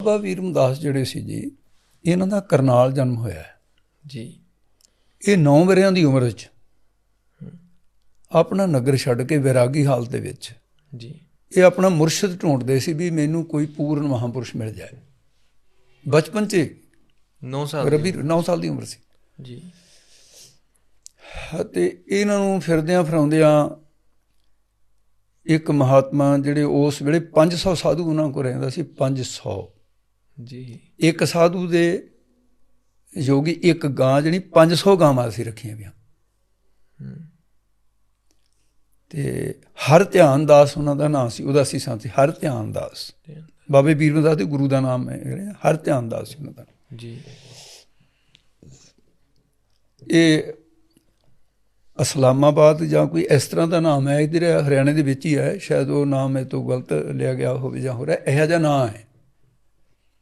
ਬਾਬਾ ਵੀਰਮਦਾਸ ਜਿਹੜੇ ਸੀ ਜੀ ਇਹਨਾਂ ਦਾ ਕਰਨਾਲ ਜਨਮ ਹੋਇਆ ਹੈ। ਜੀ। ਇਹ 9 ਵਰਿਆਂ ਦੀ ਉਮਰ ਵਿੱਚ ਆਪਣਾ ਨਗਰ ਛੱਡ ਕੇ ਵਿਰਾਗੀ ਹਾਲਤ ਦੇ ਵਿੱਚ ਜੀ। ਇਹ ਆਪਣਾ ਮੁਰਸ਼ਿਦ ਢੂੰਡਦੇ ਸੀ ਵੀ ਮੈਨੂੰ ਕੋਈ ਪੂਰਨ ਮਹਾਪੁਰਸ਼ ਮਿਲ ਜਾਏ। ਬਚਪਨ 'ਚ 9 ਸਾਲ ਰਬੀ 9 ਸਾਲ ਦੀ ਉਮਰ ਸੀ। ਜੀ। ਤੇ ਇਹਨਾਂ ਨੂੰ ਫਿਰਦਿਆਂ ਫਰਾਉਂਦਿਆਂ ਇੱਕ ਮਹਾਤਮਾ ਜਿਹੜੇ ਉਸ ਵੇਲੇ 500 ਸਾਧੂ ਉਹਨਾਂ ਕੋਲ ਰਹਿੰਦਾ ਸੀ 500 ਜੀ। ਇੱਕ ਸਾਧੂ ਦੇ ਯੋਗੀ ਇੱਕ ਗਾਂ ਜਿਹੜੀ 500 ਗਾਵਾਂ ਅਸੀਂ ਰੱਖੀਆਂ ਵੀਆਂ ਤੇ ਹਰ ਧਿਆਨ ਦਾਸ ਉਹਨਾਂ ਦਾ ਨਾਮ ਸੀ ਉਹਦਾ ਸੀ ਸੰਤ ਹਰ ਧਿਆਨ ਦਾਸ। ਬਾਬੇ ਵੀਰਮਦਾਸ ਦੇ ਗੁਰੂ ਦਾ ਨਾਮ ਹੈ ਹਰ ਧਿਆਨ ਦਾਸ ਸੀ ਉਹਨਾਂ ਦਾ। ਜੀ। ਇਹ ਅਸਲਾਮਾਬਾਦ ਜਾਂ ਕੋਈ ਇਸ ਤਰ੍ਹਾਂ ਦਾ ਨਾਮ ਹੈ ਇਧਰ ਹਰਿਆਣੇ ਦੇ ਵਿੱਚ ਹੀ ਹੈ ਸ਼ਾਇਦ ਉਹ ਨਾਮ ਇਹ ਤੋਂ ਗਲਤ ਲਿਆ ਗਿਆ ਹੋਵੇ ਜਾਂ ਹੋ ਰਿਹਾ ਇਹੋ ਜਿਹਾ ਨਾਮ ਹੈ।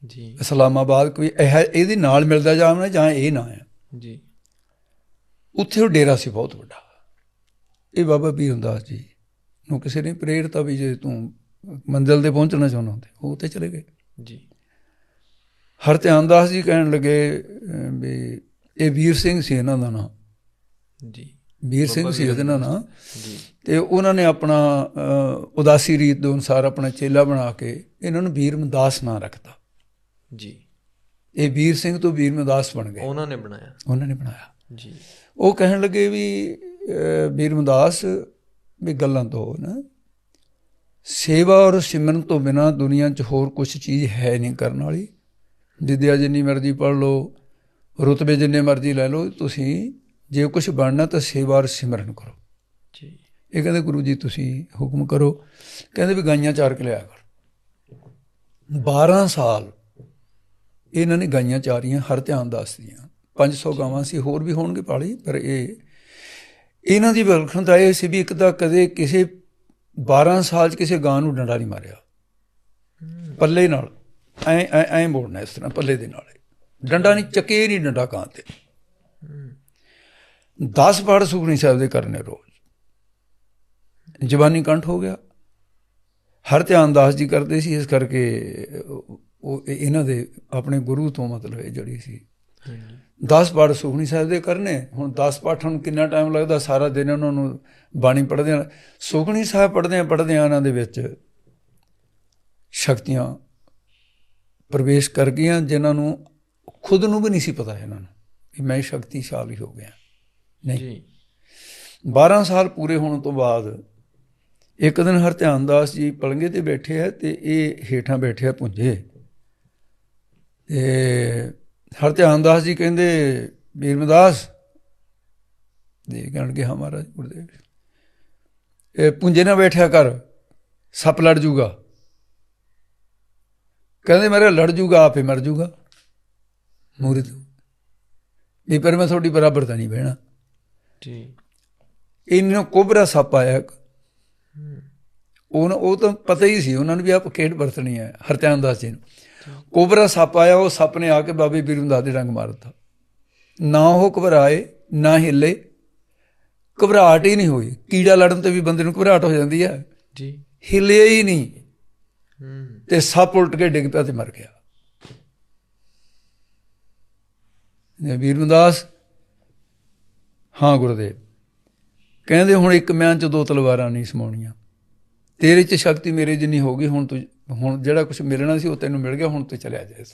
ਜੀ। ਇਸਲਾਮਾਬਾਦ ਕੋਈ ਇਹ ਇਹਦੇ ਨਾਲ ਮਿਲਦਾ ਜਾਣਾ ਜਾਂ ਇਹ ਨਾਂ ਹੈ। ਜੀ। ਉੱਥੇ ਉਹ ਡੇਰਾ ਸੀ ਬਹੁਤ ਵੱਡਾ। ਇਹ ਬਾਬਾ ਵੀਰਦਾਸ ਜੀ ਨੂੰ ਕਿਸੇ ਨੇ ਪ੍ਰੇਰਿਤ ਵੀ ਜੇ ਤੂੰ ਮੰਜ਼ਿਲ ਤੇ ਪਹੁੰਚਣਾ ਚਾਹੁੰਦਾ ਤੇ ਉਹ ਉੱਥੇ ਚਲੇ ਗਏ। ਜੀ। ਹਰ ਧਿਆਨਦਾਸ ਜੀ ਕਹਿਣ ਲੱਗੇ ਵੀ ਇਹ ਵੀਰ ਸਿੰਘ ਸੀ ਇਹਨਾਂ ਦਾ ਨਾਮ। ਜੀ। ਵੀਰ ਸਿੰਘ ਸੀ ਇਹਦਾ ਨਾਮ ਜੀ। ਤੇ ਉਹਨਾਂ ਨੇ ਆਪਣਾ ਉਦਾਸੀ ਰੀਤ ਦੇ ਅਨੁਸਾਰ ਆਪਣਾ ਚੇਲਾ ਬਣਾ ਕੇ ਇਹਨਾਂ ਨੂੰ ਵੀਰਮਦਾਸ ਨਾਂ ਰੱਖਤਾ। ਜੀ। ਇਹ ਵੀਰ ਸਿੰਘ ਤੋਂ ਵੀਰਮਦਾਸ ਬਣ ਗਏ। ਉਹਨਾਂ ਨੇ ਬਣਾਇਆ। ਉਹਨਾਂ ਨੇ ਬਣਾਇਆ। ਜੀ। ਉਹ ਕਹਿਣ ਲੱਗੇ ਵੀ ਅਹ, ਵੀਰਮਦਾਸ ਵੀ ਗੱਲਾਂ ਤੋਂ ਨਾ। ਸੇਵਾ ਔਰ ਸਿਮਰਨ ਤੋਂ ਬਿਨਾ ਦੁਨੀਆ 'ਚ ਹੋਰ ਕੁਝ ਚੀਜ਼ ਹੈ ਨਹੀਂ ਕਰਨ ਵਾਲੀ। ਵਿਦਿਆ ਜਿੰਨੀ ਮਰਜ਼ੀ ਪੜ੍ਹ ਲਓ ਰੁਤਬੇ ਜਿੰਨੇ ਮਰਜ਼ੀ ਲੈ ਲਓ ਤੁਸੀਂ ਜੇ ਕੁਝ ਬਣਨਾ ਤਾਂ ਸੇਵਾ ਔਰ ਸਿਮਰਨ ਕਰੋ। ਜੀ। ਇਹ ਕਹਿੰਦੇ ਗੁਰੂ ਜੀ ਤੁਸੀਂ ਹੁਕਮ ਕਰੋ। ਕਹਿੰਦੇ ਵੀ ਗਾਈਆਂ ਚਾਰ ਕੇ ਲਿਆ ਕਰ। 12 ਸਾਲ ਇਹਨਾਂ ਨੇ ਗਾਈਆਂ ਚਾਰੀਆਂ ਹਰ ਧਿਆਨ ਦਾਸ ਦੀਆਂ। 500 ਗਾਵਾਂ ਸੀ ਹੋਰ ਵੀ ਹੋਣਗੇ ਪਾਲੀ ਪਰ ਇਹ ਇਹਨਾਂ ਦੀ ਵਿਲੱਖਣਤਾ ਇਹ ਸੀ ਵੀ ਇੱਕ ਤਾਂ ਕਦੇ ਕਿਸੇ 12 ਸਾਲ 'ਚ ਕਿਸੇ ਗਾਂ ਨੂੰ ਡੰਡਾ ਨਹੀਂ ਮਾਰਿਆ। ਪੱਲੇ ਨਾਲ ਐ ਐ ਐ ਮੋੜਨਾ ਇਸ ਤਰ੍ਹਾਂ ਪੱਲੇ ਦੇ ਨਾਲ। ਡੰਡਾ ਨਹੀਂ ਚੱਕੇ ਨਹੀਂ ਡੰਡਾ ਕਾਂ ਤੇ। 10 ਪਾਠ ਸੁਖਨੀ ਸਾਹਿਬ ਦੇ ਕਰਨੇ ਰੋਜ਼। ਜ਼ਬਾਨੀ ਕੰਠ ਹੋ ਗਿਆ। ਹਰ ਧਿਆਨ ਦਾਸ ਜੀ ਕਰਦੇ ਸੀ ਇਸ ਕਰਕੇ ਉਹ ਇਹਨਾਂ ਦੇ ਆਪਣੇ ਗੁਰੂ ਤੋਂ ਮਤਲਬ ਇਹ ਜੜੀ ਸੀ। 10 ਪਾਠ ਸੁਖਨੀ ਸਾਹਿਬ ਦੇ ਕਰਨੇ ਹੁਣ 10 ਪਾਠਾਂ ਨੂੰ ਕਿੰਨਾ ਟਾਈਮ ਲੱਗਦਾ? ਸਾਰਾ ਦਿਨ ਉਹਨਾਂ ਨੂੰ ਬਾਣੀ ਪੜ੍ਹਦੇ ਆ ਸੁਖਨੀ ਸਾਹਿਬ ਪੜ੍ਹਦੇ ਆ ਪੜ੍ਹਦੇ ਆ ਇਹਨਾਂ ਦੇ ਵਿੱਚ ਸ਼ਕਤੀਆਂ ਪ੍ਰਵੇਸ਼ ਕਰ ਗਈਆਂ ਜਿਨ੍ਹਾਂ ਨੂੰ ਖੁਦ ਨੂੰ ਵੀ ਨਹੀਂ ਸੀ ਪਤਾ ਇਹਨਾਂ ਨੂੰ ਕਿ ਮੈਂ ਸ਼ਕਤੀਸ਼ਾਲੀ ਹੋ ਗਿਆ। ਨਹੀਂ। ਜੀ। 12 ਸਾਲ ਪੂਰੇ ਹੋਣ ਤੋਂ ਬਾਅਦ ਇੱਕ ਦਿਨ ਹਰਧਿਆਨਦਾਸ ਜੀ ਪਲੰਗੇ ਤੇ ਬੈਠੇ ਆ ਤੇ ਇਹ ਹੇਠਾਂ ਬੈਠੇ ਆ ਪੁੰਜੇ। ਤੇ ਹਰਧਿਆਨਦਾਸ ਜੀ ਕਹਿੰਦੇ ਵੀਰਮਦਾਸ ਦੇ ਕਹਿਣਗੇ ਹਾਂ ਮਹਾਰਾਜ ਗੁਰਦੇਵ ਇਹ ਪੁੰਜੇ ਨਾ ਬੈਠਿਆ ਕਰ ਸੱਪ ਲੜ ਜੂਗਾ। ਕਹਿੰਦੇ ਮੇਰੇ ਲੜ ਜੂਗਾ ਆਪੇ ਮਰ ਜੂਗਾ ਮੂਰੇ ਤੋਂ ਨਹੀਂ ਪਰ ਮੈਂ ਤੁਹਾਡੀ ਬਰਾਬਰ ਤਾਂ ਨਹੀਂ ਬਹਿਣਾ। ਜੀ। ਇਹਨਾਂ ਕੋਬਰਾ ਸੱਪ ਆਇਆ। ਉਹ ਉਹ ਤਾਂ ਪਤਾ ਹੀ ਸੀ ਉਹਨਾਂ ਨੂੰ ਵੀ ਆਪ ਖੇਡ ਵਰਤਣੀ ਹੈ ਹਰਚੰਦ ਦਾਸ ਜੀ ਨੂੰ। ਕੋਬਰਾ ਸੱਪ ਆਇਆ ਉਹ ਸੱਪ ਨੇ ਆ ਕੇ ਬਾਬੇ ਬੀਰਮਦਾਸ ਦੇ ਡੰਗ ਮਾਰ ਦਿੱਤਾ ਨਾ ਉਹ ਘਬਰਾਏ ਨਾ ਹਿੱਲੇ। ਘਬਰਾਹਟ ਹੀ ਨਹੀਂ ਹੋਈ। ਕੀੜਾ ਲੜਨ ਤੇ ਵੀ ਬੰਦੇ ਨੂੰ ਘਬਰਾਹਟ ਹੋ ਜਾਂਦੀ ਹੈ। ਜੀ। ਹਿੱਲਿਆ ਹੀ ਨਹੀਂ। ਹੂੰ। ਤੇ ਸੱਪ ਉਲਟ ਕੇ ਡਿੱਗ ਪਿਆ ਤੇ ਮਰ ਗਿਆ। ਨੇ ਵੀਰਮਦਾਸ ਹਾਂ ਗੁਰਦੇਵ। ਕਹਿੰਦੇ ਹੁਣ ਇੱਕ ਮਿਆਨ ਚ ਦੋ ਤਲਵਾਰਾਂ ਨਹੀਂ ਸਮਾਉਣੀਆਂ। ਤੇਰੇ ਚ ਸ਼ਕਤੀ ਮੇਰੇ ਜਿੰਨੀ ਹੋ ਗਈ ਹੁਣ ਤੂੰ ਹੁਣ ਜਿਹੜਾ ਕੁਝ ਮਿਲਣਾ ਸੀ ਉਹ ਤੈਨੂੰ ਮਿਲ ਗਿਆ ਹੁਣ ਤੂੰ ਚਲਿਆ ਜਾ